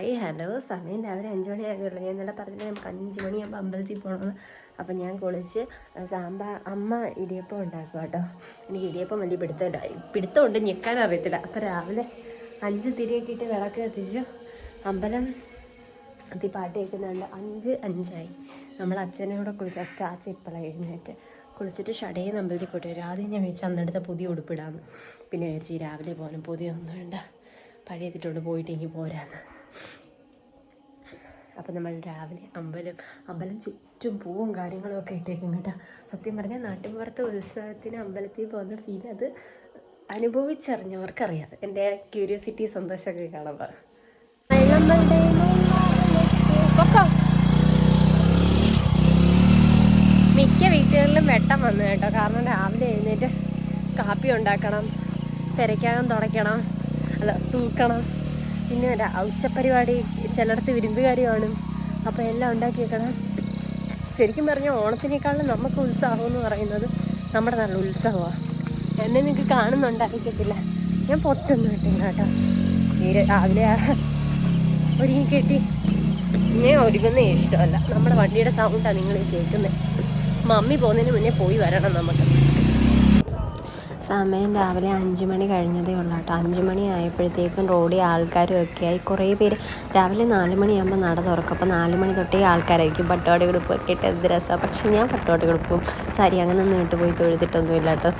Hi hello. സമയം രാവിലെ അഞ്ച് മണി ആയതുള്ളൂ ഞാൻ ഇന്നലെ പറഞ്ഞില്ല നമുക്ക് അഞ്ച് മണിയാകുമ്പോൾ അമ്പലത്തിൽ പോകണമെന്ന് അപ്പം ഞാൻ കുളിച്ച് സാമ്പാർ അമ്മ ഇടിയപ്പം ഉണ്ടാക്കും കേട്ടോ. എനിക്ക് ഇടിയപ്പം വലിയ പിടുത്തമില്ല. പിടുത്തമുണ്ട് ഞെക്കാൻ അറിയത്തില്ല. അപ്പം രാവിലെ അഞ്ച് തിരിയൊക്കെ ഇട്ട് വിളക്ക് കത്തിച്ചു. അമ്പലം അതി പാട്ട് കേൾക്കുന്നുണ്ട്. അഞ്ച് അഞ്ചായി. നമ്മൾ അച്ഛനെ കൂടെ കുളിച്ച് അച്ഛ അച്ഛ ഇപ്പോഴാണ് എഴുന്നേറ്റ്. കുളിച്ചിട്ട് ഷടയിൽ അമ്പലത്തിൽ പോയിട്ട് വരും. ആദ്യം ഞാൻ വിളിച്ച് അന്നെടുത്ത പുതിയ ഉടുപ്പിടാമെന്ന് പിന്നെ വിചാരിച്ച് ഈ രാവിലെ പോകാനും പുതിയൊന്നും വേണ്ട. പഴയതിട്ടോണ്ട് പോയിട്ട് എനിക്ക് പോരാന്ന്. അപ്പം നമ്മൾ രാവിലെ അമ്പലം അമ്പലം ചുറ്റും പൂവും കാര്യങ്ങളൊക്കെ ഇട്ടേക്കും കേട്ടോ. സത്യം പറഞ്ഞാൽ നാട്ടിൻപുറത്തെ ഉത്സവത്തിന് അമ്പലത്തിൽ പോകുന്ന ഫീൽ അത് അനുഭവിച്ചറിഞ്ഞവർക്കറിയാം. എന്റെ ക്യൂരിയോസിറ്റി സന്തോഷമൊക്കെ കാണുമ്പോൾ മിക്ക വീട്ടുകളിലും വെട്ടം വന്നു കേട്ടോ. കാരണം രാവിലെ എഴുന്നേറ്റ് കാപ്പി ഉണ്ടാക്കണം പെരയ്ക്കകം തുടയ്ക്കണം അല്ല തൂക്കണം. പിന്നെ ഒരു ഉച്ചപ്പരിപാടി ചിലയിടത്ത് വിരുന്നുകാരി കാണും അപ്പോൾ എല്ലാം ഉണ്ടാക്കി വെക്കണം ശരിക്കും പറഞ്ഞാൽ ഓണത്തിനേക്കാളും നമുക്ക് ഉത്സാഹം എന്ന് പറയുന്നത് നമ്മുടെ നല്ല ഉത്സവമാണ് എന്നെ നിങ്ങൾക്ക് കാണുന്നുണ്ടായിരിക്കത്തില്ല. ഞാൻ പൊട്ടൊന്നും കിട്ടില്ല കേട്ടോ. ഈ രാവിലെ ഒരുങ്ങി കെട്ടി. ഞാൻ ഒരുങ്ങുന്നേ ഇഷ്ടമല്ല. നമ്മുടെ വണ്ടിയുടെ സൗണ്ടാണ് നിങ്ങൾ കേൾക്കുന്നത് മമ്മി പോകുന്നതിന് മുന്നേ പോയി വരണം നമുക്ക്. സമയം രാവിലെ അഞ്ച് മണി കഴിഞ്ഞതേ ഉള്ളൂ കേട്ടോ. അഞ്ച് മണി ആയപ്പോഴത്തേക്കും റോഡിൽ ആൾക്കാരും ഒക്കെ ആയി. കുറേ പേര് രാവിലെ നാല് മണിയാകുമ്പോൾ നട തുറക്കും. അപ്പോൾ നാല് മണി തൊട്ടേ ആൾക്കാരായിരിക്കും പട്ടോടി കൊടുപ്പ് ഒക്കെ ഇട്ട് എന്ത് രസമാണ് പക്ഷെ ഞാൻ പട്ടോടി ഉടുപ്പും സാരി അങ്ങനെ ഒന്നും ഇട്ട് പോയി തൊഴുതിട്ടൊന്നും ഇല്ല കേട്ടോ.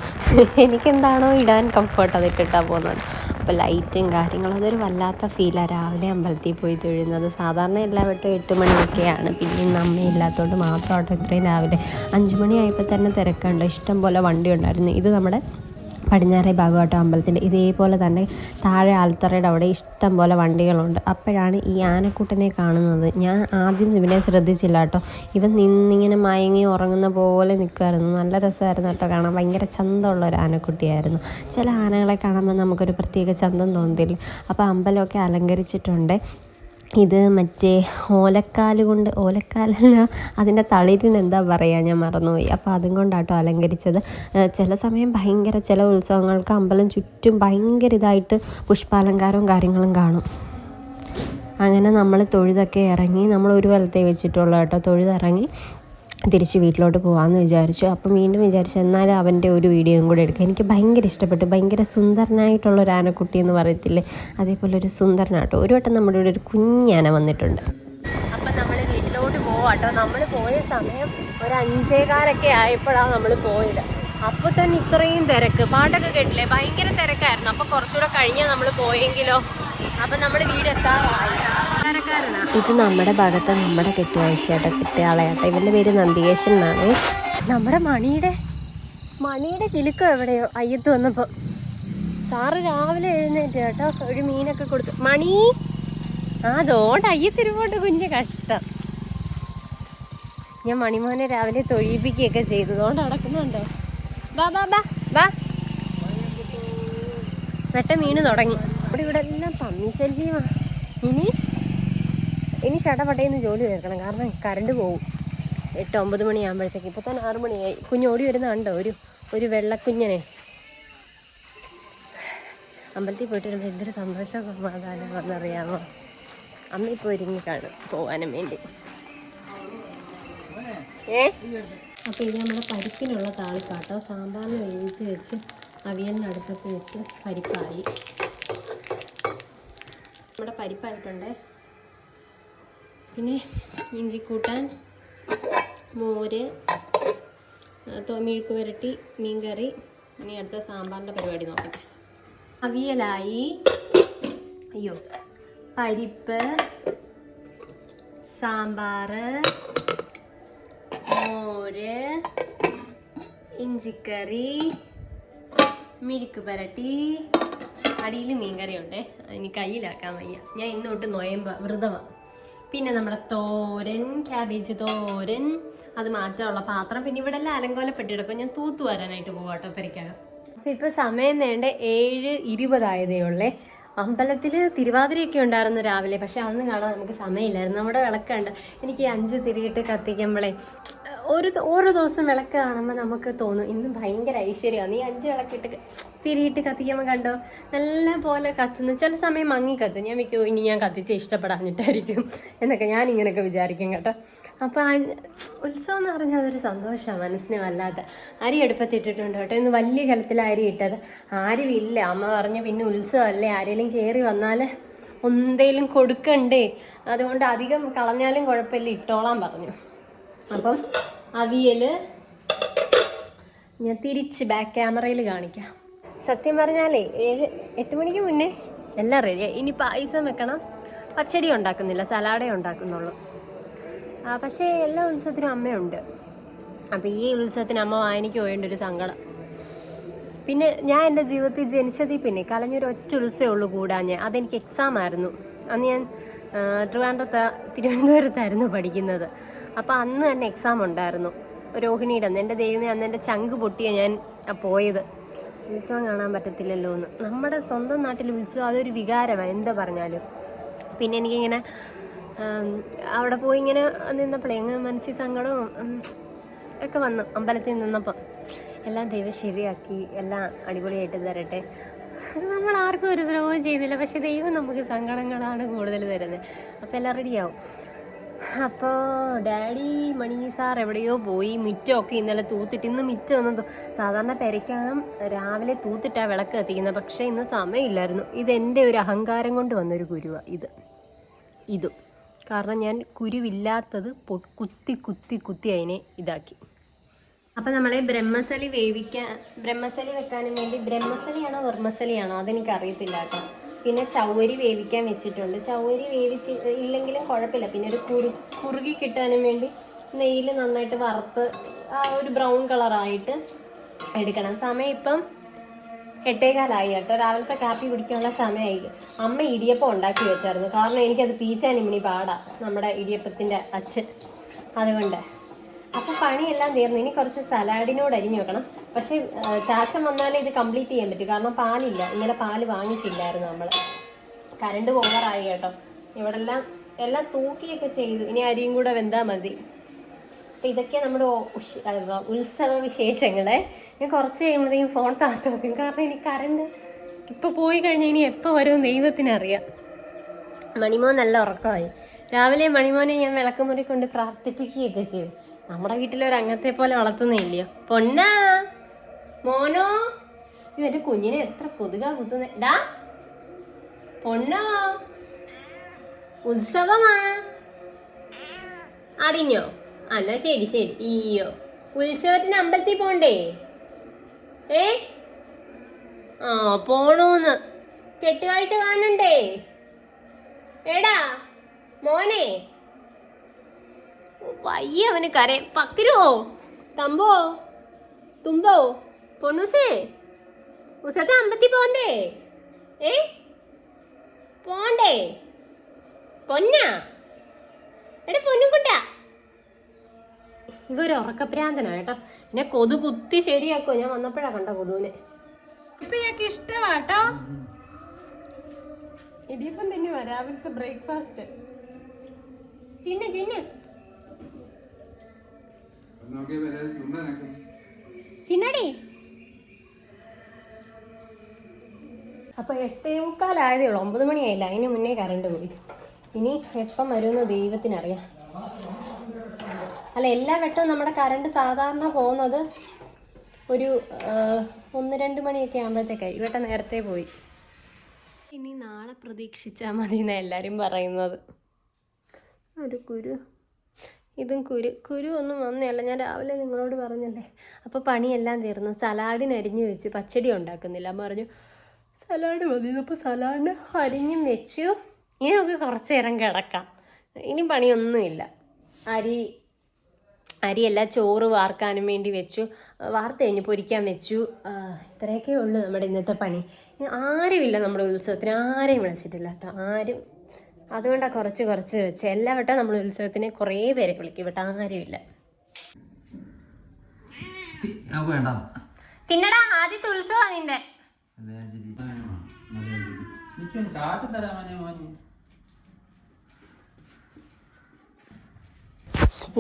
എനിക്കെന്താണോ ഇടാൻ കംഫർട്ട് അത് ഇട്ടിട്ടാണ് പോകുന്നത്. അപ്പോൾ ലൈറ്റും കാര്യങ്ങളും അതൊരു വല്ലാത്ത ഫീലാണ് രാവിലെ അമ്പലത്തിൽ പോയി തൊഴുന്നത് സാധാരണ എല്ലാ വട്ടവും എട്ട് മണിയൊക്കെയാണ്. പിന്നെ ഇന്ന് അമ്മയില്ലാത്തതുകൊണ്ട് മാത്രമാട്ടോ ഇത്രയും രാവിലെ അഞ്ച് മണിയായപ്പോൾ തന്നെ തിരക്കുണ്ട് ഇഷ്ടം പോലെ വണ്ടി ഉണ്ടായിരുന്നു. ഇത് നമ്മുടെ പടിഞ്ഞാറേ ഭാഗമാട്ടോ അമ്പലത്തിന്റെ ഇതേപോലെ തന്നെ താഴെ ആൽത്തറയുടെ അവിടെ ഇഷ്ടം പോലെ വണ്ടികളുണ്ട്. അപ്പോഴാണ് ഈ ആനക്കൂട്ടനെ കാണുന്നത്. ഞാൻ ആദ്യം ഇവനെ ശ്രദ്ധിച്ചില്ല കേട്ടോ. ഇവൻ നിന്നിങ്ങനെ മയങ്ങി ഉറങ്ങുന്ന പോലെ നിൽക്കുമായിരുന്നു നല്ല രസമായിരുന്നു കേട്ടോ കാണാൻ. ഭയങ്കര ചന്തമുള്ള ഒരു ആനക്കുട്ടിയായിരുന്നു. ചില ആനകളെ കാണുമ്പോൾ നമുക്കൊരു പ്രത്യേക ചന്തം തോന്നത്തില്ല അപ്പോൾ അമ്പലമൊക്കെ അലങ്കരിച്ചിട്ടുണ്ട്. ഇത് മറ്റേ ഓലക്കാൽ കൊണ്ട് ഓലക്കാലല്ല അതിന്റെ തളിരിന് എന്താ പറയുക ഞാൻ മറന്നുപോയി. അപ്പോൾ അതും കൊണ്ടാട്ടോ അലങ്കരിച്ചത്. ചില സമയം ഭയങ്കര ചില ഉത്സവങ്ങൾക്ക് അമ്പലം ചുറ്റും ഭയങ്കര ഇതായിട്ട് പുഷ്പാലങ്കാരവും കാര്യങ്ങളും കാണും. അങ്ങനെ നമ്മൾ തൊഴുതൊക്കെ ഇറങ്ങി നമ്മൾ ഒരു വലത്തേ വെച്ചിട്ടുള്ളൂ കേട്ടോ. തൊഴുതിറങ്ങി തിരിച്ച് വീട്ടിലോട്ട് പോകാമെന്ന് വിചാരിച്ചു. അപ്പം വീണ്ടും വിചാരിച്ചു എന്നാലും അവന്റെ ഒരു വീഡിയോയും കൂടെ എടുക്കാം എനിക്ക് ഭയങ്കര ഇഷ്ടപ്പെട്ടു. ഭയങ്കര സുന്ദരനായിട്ടുള്ള ഒരു ആനക്കുട്ടി എന്ന് പറയത്തില്ലേ? അതേപോലെ ഒരു സുന്ദരനാട്ടോ. ഒരു വട്ടം നമ്മുടെ ഇവിടെ ഒരു കുഞ്ഞാന വന്നിട്ടുണ്ട്. അപ്പം നമ്മൾ വീട്ടിലോട്ട് പോവാട്ടോ. നമ്മൾ പോയ സമയം ഒരു അഞ്ചേകാലൊക്കെ ആയപ്പോഴാണ് നമ്മൾ പോയത്. അപ്പോൾ തന്നെ ഇത്രയും തിരക്ക്. പാട്ടൊക്കെ കേട്ടില്ലേ? ഭയങ്കര തിരക്കായിരുന്നു. അപ്പോൾ കുറച്ചുകൂടെ കഴിഞ്ഞാൽ നമ്മൾ പോയെങ്കിലോ? അപ്പം നമ്മൾ വീടെത്താറായി. ഇത് നമ്മുടെ ഭാഗത്ത് നമ്മുടെ കെട്ടുകാഴ്ചയാട്ടോ കെട്ടിയാളയാട്ടോ. ഇവന്റെ പേര് നന്ദികേശൻ എന്നാണ്. നമ്മുടെ മണിയുടെ മണിയുടെ കിലുക്കം എവിടെയോ? അയ്യത്ത് വന്നപ്പോൾ സാറ് രാവിലെ എഴുന്നേറ്റ് കേട്ടോ ഒരു മീനൊക്കെ കൊടുത്തു. മണി ആ അതോണ്ട് അയ്യത്തിരുപോട്ട് കുഞ്ഞ് കഷ്ടം. ഞാൻ മണിമോനെ രാവിലെ തൊഴിപ്പിക്കുകയൊക്കെ ചെയ്തതുകൊണ്ട് നടക്കുന്നുണ്ടോ? ബാ ബാ വെട്ട മീന് തുടങ്ങി. ഇവിടെ ഇവിടെ എല്ലാം പന്നി ശല്യമാ. ഇനി ഇനി ചടപടയെന്ന് ജോലി തീർക്കണം. കാരണം കറണ്ട് പോകും എട്ട് ഒമ്പത് മണിയാകുമ്പോഴത്തേക്ക് ഇപ്പോൾ തന്നെ ആറ് മണിയായി. കുഞ്ഞ് ഓടി വരുന്നുണ്ടോ ഒരു ഒരു വെള്ളക്കുഞ്ഞനെ. അമ്പലത്തിൽ പോയിട്ട് വരുമ്പോൾ എന്തൊരു സന്തോഷ സമാധാനം വന്നറിയാമോ അമ്മ ഇപ്പോൾ ഒരുങ്ങി കാണും പോകാനും വേണ്ടി. ഏ? അപ്പോൾ ഇത് നമ്മുടെ പരിപ്പിനുള്ള താളിപ്പാട്ടോ. സാമ്പാറിന് വേവിച്ച് വെച്ച് അവിയലിനടുത്തൊക്കെ വെച്ച് പരിപ്പായി. നമ്മുടെ പരിപ്പായിട്ടുണ്ട്. പിന്നെ ഇഞ്ചിക്കൂട്ടാൻ മോര് മെഴുക്ക് പുരട്ടി മീൻകറി. ഇനി അടുത്ത സാമ്പാറിന്റെ പരിപാടി നോക്കട്ടെ. അവിയലായി. അയ്യോ പരിപ്പ് സാമ്പാർ മോര് ഇഞ്ചിക്കറി മിഴുക്ക് പരട്ടി അടിയിൽ മീൻകറി ഉണ്ട് ഇനി കയ്യിലാക്കാൻ വയ്യ. ഞാൻ ഇന്ന് തൊട്ട് നൊയമ്പ വ്രതമാണ് പിന്നെ നമ്മുടെ തോരൻ ക്യാബേജ് തോരൻ അത് മാറ്റാനുള്ള പാത്രം. പിന്നെ ഇവിടെ എല്ലാം അലങ്കോലപ്പെട്ടിടക്കും ഞാൻ തൂത്തു വരാനായിട്ട് പോവാട്ടോ പെരയ്ക്കകം അപ്പം ഇപ്പോൾ സമയം നേണ്ട ഏഴ് ഇരുപതായതേ ഉള്ളേ. അമ്പലത്തിൽ തിരുവാതിരയൊക്കെ ഉണ്ടായിരുന്നു രാവിലെ. പക്ഷെ അന്ന് കാണാൻ നമുക്ക് സമയമില്ലായിരുന്നു. നമ്മുടെ വിളക്കുണ്ട്. എനിക്ക് അഞ്ച് തിരിയിട്ട് കത്തിക്കുമ്പോഴേ ഒരു ഓരോ ദിവസം വിളക്ക് കാണുമ്പോൾ നമുക്ക് തോന്നും ഇന്ന് ഭയങ്കര ഐശ്വര്യമാണ് നീ അഞ്ച് വിളക്കിട്ട് തിരിയിട്ട് കത്തിക്കുമ്പോൾ കണ്ടോ? നല്ല പോലെ കത്തുന്നു. ചില സമയം മങ്ങി കത്തും. ഞാൻ മിക്കോ ഇനി ഞാൻ കത്തിച്ച് ഇഷ്ടപ്പെടാഞ്ഞിട്ടായിരിക്കും. എന്നൊക്കെ ഞാൻ ഇങ്ങനെയൊക്കെ വിചാരിക്കും കേട്ടോ. അപ്പോൾ ഉത്സവം എന്ന് പറഞ്ഞാൽ അതൊരു സന്തോഷമാണ് മനസ്സിന് വല്ലാത്ത അരി എടുപ്പത്തിട്ടിട്ടുണ്ട് കേട്ടോ. ഇന്ന് വലിയ കലത്തിൽ അരി ഇട്ടത്. ആരും ഇല്ല അമ്മ പറഞ്ഞു പിന്നെ ഉത്സവമല്ലേ ആരെങ്കിലും കയറി വന്നാൽ എന്തേലും കൊടുക്കണ്ടേ? അതുകൊണ്ട് അധികം കളഞ്ഞാലും കുഴപ്പമില്ല. ഇട്ടോളാൻ പറഞ്ഞു. അപ്പം അവിയൽ ഞാൻ തിരിച്ച് ബാക്ക് ക്യാമറയിൽ കാണിക്കാം. സത്യം പറഞ്ഞാലേ ഏഴ് എട്ട് മണിക്ക് മുന്നേ? എല്ലാം റെഡിയായി ഇനി പായസം വെക്കണം. പച്ചടി ഉണ്ടാക്കുന്നില്ല സലാഡേ ഉണ്ടാക്കുന്നുള്ളൂ. പക്ഷേ എല്ലാ ഉത്സവത്തിനും അമ്മയുണ്ട്. അപ്പോൾ ഈ ഉത്സവത്തിന് അമ്മ വായനയ്ക്ക് പോയേണ്ട ഒരു സങ്കടം. പിന്നെ ഞാൻ എന്റെ ജീവിതത്തിൽ ജനിച്ചതിൽ പിന്നെ കലഞ്ഞൊരു ഒറ്റ ഉത്സവേ ഉള്ളൂ കൂടാൻ ഞാൻ. അതെനിക്ക് എക്സാം ആയിരുന്നു. അന്ന് ഞാൻ ട്രിവാൻഡ്രത്ത് തിരുവനന്തപുരത്തായിരുന്നു പഠിക്കുന്നത്. അപ്പോൾ അന്ന് തന്നെ എക്സാം ഉണ്ടായിരുന്നു. രോഹിണിയുടെ അന്ന് എന്റെ ദൈവമേ അന്ന് എന്റെ ചങ്ക് പൊട്ടിയ ഞാൻ പോയത്. ഉത്സവം കാണാൻ പറ്റത്തില്ലല്ലോ എന്ന്. നമ്മുടെ സ്വന്തം നാട്ടിൽ ഉത്സവം അതൊരു വികാരമാണ് എന്താ പറഞ്ഞാലും. പിന്നെ എനിക്കിങ്ങനെ അവിടെ പോയി ഇങ്ങനെ നിന്നപ്പോഴേ അങ്ങ് മനസ്സിൽ സങ്കടവും ഒക്കെ വന്നു അമ്പലത്തിൽ നിന്നപ്പം. എല്ലാം ദൈവം ശരിയാക്കി എല്ലാം അടിപൊളിയായിട്ട് തരട്ടെ. നമ്മൾ ആർക്കും ഒരു ദ്രോഹം ചെയ്യുന്നില്ല പക്ഷെ ദൈവം നമുക്ക് സങ്കടങ്ങളാണ് കൂടുതൽ തരുന്നത്. അപ്പോൾ എല്ലാം റെഡിയാവും അപ്പോൾ ഡാഡി മണി സാർ എവിടെയോ പോയി മിറ്റമൊക്കെ ഇന്നലെ തൂത്തിട്ട്. ഇന്ന് മിറ്റമൊന്നും സാധാരണ പെരയ്ക്കാം രാവിലെ തൂത്തിട്ടാണ് വിളക്ക് കത്തിക്കുന്നത്. പക്ഷേ ഇന്ന് സമയമില്ലായിരുന്നു. ഇതെന്റെ ഒരു അഹങ്കാരം കൊണ്ട് വന്നൊരു കുരുവാണ് ഇത്. ഇതും. കാരണം ഞാൻ കുരുവില്ലാത്തത് കുത്തി കുത്തി കുത്തി അതിനെ ഇതാക്കി. അപ്പം നമ്മളെ ബ്രഹ്മസലി വേവിക്കാൻ ബ്രഹ്മസലി വെക്കാനും വേണ്ടി ബ്രഹ്മസലിയാണോ വർമ്മസലിയാണോ അതെനിക്ക് അറിയത്തില്ല കേട്ടോ. പിന്നെ ചൗവരി വേവിക്കാൻ വെച്ചിട്ടുണ്ട്. ചൗവരി വേവിച്ച് ഇല്ലെങ്കിലും കുഴപ്പമില്ല. പിന്നെ ഒരു കുറു കുറുകി കിട്ടാനും വേണ്ടി നെയ്യിൽ നന്നായിട്ട് വറുത്ത് ആ ഒരു ബ്രൗൺ കളറായിട്ട് എടുക്കണം. സമയം ഇപ്പം എട്ടേകാലായി കേട്ടോ. രാവിലത്തെ കാപ്പി കുടിക്കാനുള്ള സമയമായി അമ്മ ഇടിയപ്പം ഉണ്ടാക്കി വെച്ചായിരുന്നു. കാരണം എനിക്കത് പീച്ചാനിമിണി പാടാ. നമ്മുടെ ഇടിയപ്പത്തിന്റെ അച്ഛൻ. അതുകൊണ്ട് അപ്പം പണിയെല്ലാം തീർന്നു. ഇനി കുറച്ച് സലാഡിനോട് അരിഞ്ഞു വെക്കണം. പക്ഷേ ചാച്ചൻ വന്നാലേ ഇത് കംപ്ലീറ്റ് ചെയ്യാൻ പറ്റും. കാരണം പാലില്ല. ഇന്നലെ പാൽ വാങ്ങിച്ചില്ലായിരുന്നു നമ്മൾ കരണ്ട് പോകാറായി കേട്ടോ. ഇവിടെ എല്ലാം എല്ലാം തൂക്കിയൊക്കെ ചെയ്തു. ഇനി അരിയും കൂടെ വെന്താൽ മതി. അപ്പൊ ഇതൊക്കെ നമ്മുടെ ഉത്സവ വിശേഷങ്ങളെ. ഞാൻ കുറച്ച് കഴിയുമ്പോഴത്തേക്കും ഫോൺ താത്തു വെക്കും. കാരണം ഇനി കറണ്ട് ഇപ്പൊ പോയി കഴിഞ്ഞാൽ ഇനി എപ്പോൾ വരും ദൈവത്തിനറിയാം. മണിമോൻ നല്ല ഉറക്കമായി. രാവിലെ മണിമോനെ ഞാൻ വിളക്കുമുറി കൊണ്ട് പ്രാർത്ഥിപ്പിക്കുകയൊക്കെ ചെയ്തു. നമ്മുടെ വീട്ടിലൊരു അംഗത്തെ പോലെ വളർത്തുന്നില്ലയോ? പൊന്നാ മോനോ? അയ്യോ, കുഞ്ഞിനെ എത്ര കൊതുകാ കുത്തുന്നേ. ഡാ പൊന്നോ? ഉത്സവമാ. അറിഞ്ഞോ അല്ല ശരി ശരി. ഈയോ ഉത്സവത്തിന് അമ്പലത്തിൽ പോണ്ടേ? ഏ? ആ പോണൂന്ന്. കെട്ടുകാഴ്ച കാണണ്ടേ? എടാ മോനെ. വയ്യ അവന് കര. പക്കരുവോ? തമ്പോ തുമ്പോ? പൊണ്ണൂസേ? ഉസത്തെ അമ്പത്തി പോണ്ടേ? ഏ? പോണ്ടേ? പൊന്ന? എടാ പൊന്നുകുട്ടാ. ഇവർ ഉറക്കപ്രാന്തനാണ് കേട്ടോ. എന്നെ കൊതു കുത്തി ശരിയാക്കോ ഞാൻ വന്നപ്പോഴാ കണ്ട കൊതുവിനെ. ഇപ്പൊ ഞങ്ങൾക്ക് ഇഷ്ടമാട്ടോ ഇടിയപ്പം തന്നെ വരാവിലത്തെ ബ്രേക്ക്ഫാസ്റ്റ്. ചിന്ന ചിന്ന. നോക്കിയ വരെ ചുണ്ടനക്കും ചിന്നടി. അപ്പൊ എട്ടേ മുക്കാലായതേ ഉള്ളൂ ഒമ്പത് മണിയായില്ല അതിന് മുന്നേ കറണ്ട് പോയി. ഇനി എപ്പം വരുമെന്ന് ദൈവത്തിനറിയാം. അല്ല എല്ലാ വട്ടവും നമ്മുടെ കറണ്ട് സാധാരണ പോകുന്നത് ഒരു ഒന്ന് രണ്ട് മണിയൊക്കെ ആകുമ്പോഴത്തേക്കായി ഇവട്ട നേരത്തെ പോയി. ഇനി നാളെ പ്രതീക്ഷിച്ചാൽ മതി എന്നാണ് എല്ലാവരും പറയുന്നത്. ഒരു കുരു. ഇതും കുരു കുരു ഒന്നും വന്നതല്ല ഞാൻ രാവിലെ നിങ്ങളോട് പറഞ്ഞല്ലേ അപ്പോൾ പണിയെല്ലാം തീർന്നു. സലാഡിന് അരിഞ്ഞു വെച്ചു. പച്ചടി ഉണ്ടാക്കുന്നില്ല. അമ്മ പറഞ്ഞു സലാഡ് മതി. അപ്പോൾ സലാഡ് അരിഞ്ഞും വെച്ചു. ഇനി നമുക്ക് കുറച്ച് നേരം കിടക്കാം. ഇനി പണിയൊന്നുമില്ല. അരി അരിയെല്ലാം ചോറ് വാർക്കാനും വേണ്ടി വെച്ചു. വാർത്ത കഴിഞ്ഞ് പൊരിക്കാൻ വെച്ചു. ഇത്രയൊക്കെ ഉള്ളൂ നമ്മുടെ ഇന്നത്തെ പണി. ആരുമില്ല നമ്മുടെ ഉത്സവത്തിന്. ആരെയും വിളിച്ചിട്ടില്ല കേട്ടോ. ആരും അതുകൊണ്ടാണ് കുറച്ച് കുറച്ച് വെച്ച്. എല്ലാ വട്ടം നമ്മൾ ഉത്സവത്തിന് കുറേ പേരെ വിളിക്കും. ഇവിടെ ആരുമില്ല തിന്നടാ ആദ്യത്തെ ഉത്സവം നിന്റെ ചാച്ച തരാമനെ മോനെ